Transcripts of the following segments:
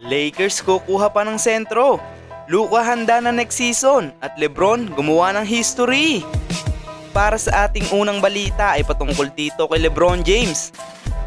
Lakers kukuha pa ng sentro. Luka handa na next season at Lebron gumawa ng history. Para sa ating unang balita ay patungkol dito kay Lebron James.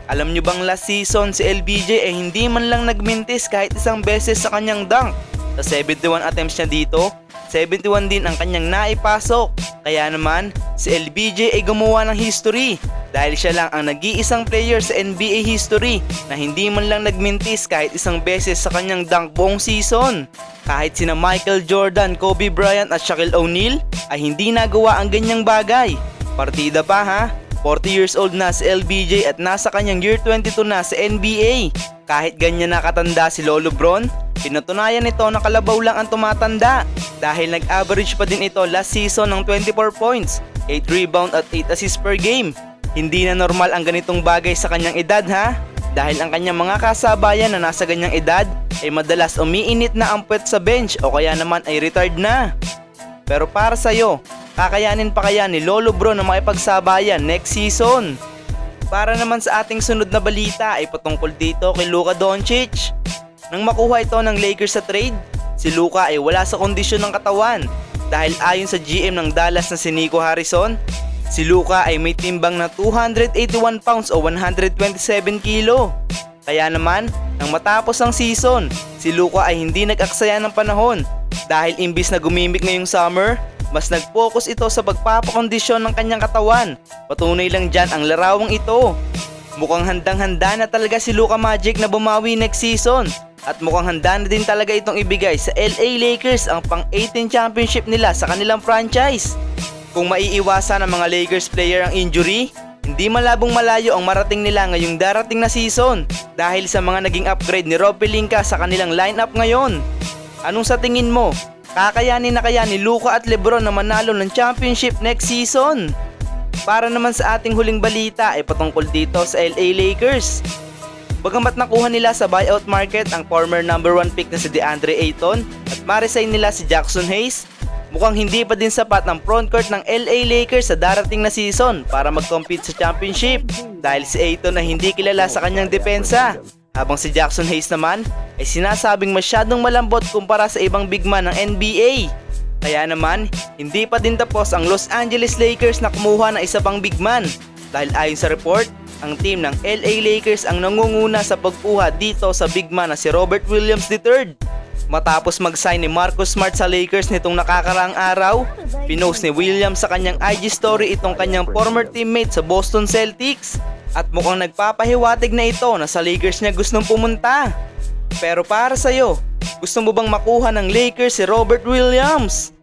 Alam nyo bang last season si LBJ ay hindi man lang nagmintis kahit isang beses sa kanyang dunk. Sa 71 attempts niya dito, 71 din ang kanyang naipasok. Kaya naman, si LBJ ay gumawa ng history dahil siya lang ang nag-iisang player sa NBA history na hindi man lang nagmintis kahit isang beses sa kanyang dunk buong season. Kahit sina Michael Jordan, Kobe Bryant at Shaquille O'Neal ay hindi nagawa ang ganyang bagay. Partida pa ha? 40 years old na si LBJ at nasa kanyang year 22 na sa NBA. Kahit ganyan nakatanda si Lolo Bron, pinatunayan nito na kalabaw lang ang tumatanda dahil nag-average pa din ito last season ng 24 points, 8 rebound at 8 assists per game. Hindi na normal ang ganitong bagay sa kanyang edad ha? Dahil ang kanyang mga kasabayan na nasa ganyang edad ay madalas umiinit na ang puwet sa bench o kaya naman ay retired na. Pero para sa'yo, kakayanin pa kaya ni Lolo Bro na makipagsabayan next season? Para naman sa ating sunod na balita ay patungkol dito kay Luka Doncic. Nang makuha ito ng Lakers sa trade, si Luka ay wala sa kondisyon ng katawan dahil ayon sa GM ng Dallas na si Nico Harrison, si Luka ay may timbang na 281 pounds o 127 kilo. Kaya naman, nang matapos ang season, si Luka ay hindi nag-aksaya ng panahon dahil imbis na gumimik ngayong summer, mas nag-focus ito sa pagpapakondisyon ng kanyang katawan. Patunay lang dyan ang larawang ito. Mukhang handang-handa na talaga si Luka Magic na bumawi next season. At mukhang handa na din talaga itong ibigay sa LA Lakers ang pang-18 championship nila sa kanilang franchise. Kung maiiwasan ng mga Lakers player ang injury, hindi malabong malayo ang marating nila ngayong darating na season dahil sa mga naging upgrade ni Rob Pelinka sa kanilang lineup ngayon. Anong sa tingin mo? Kakayanin na kaya ni Luka at Lebron na manalo ng championship next season? Para naman sa ating huling balita ay patungkol dito sa LA Lakers. Bagamat nakuha nila sa buyout market ang former number 1 pick na si DeAndre Ayton at ma-resign nila si Jackson Hayes, mukhang hindi pa din sapat ang frontcourt ng LA Lakers sa darating na season para mag-compete sa championship dahil si Ayton ay hindi kilala sa kanyang depensa. Habang si Jackson Hayes naman ay sinasabing masyadong malambot kumpara sa ibang big man ng NBA. Kaya naman, hindi pa din tapos ang Los Angeles Lakers na kumuha ng isa pang big man dahil ayon sa report, ang team ng LA Lakers ang nangunguna sa pagkuha dito sa big man na si Robert Williams III. Matapos mag-sign ni Marcus Smart sa Lakers nitong nakakaraang araw, pinost ni Williams sa kanyang IG story itong kanyang former teammate sa Boston Celtics. At mukhang nagpapahiwatig na ito na sa Lakers niya gustong pumunta. Pero para sa'yo, gusto mo bang makuha ng Lakers si Robert Williams?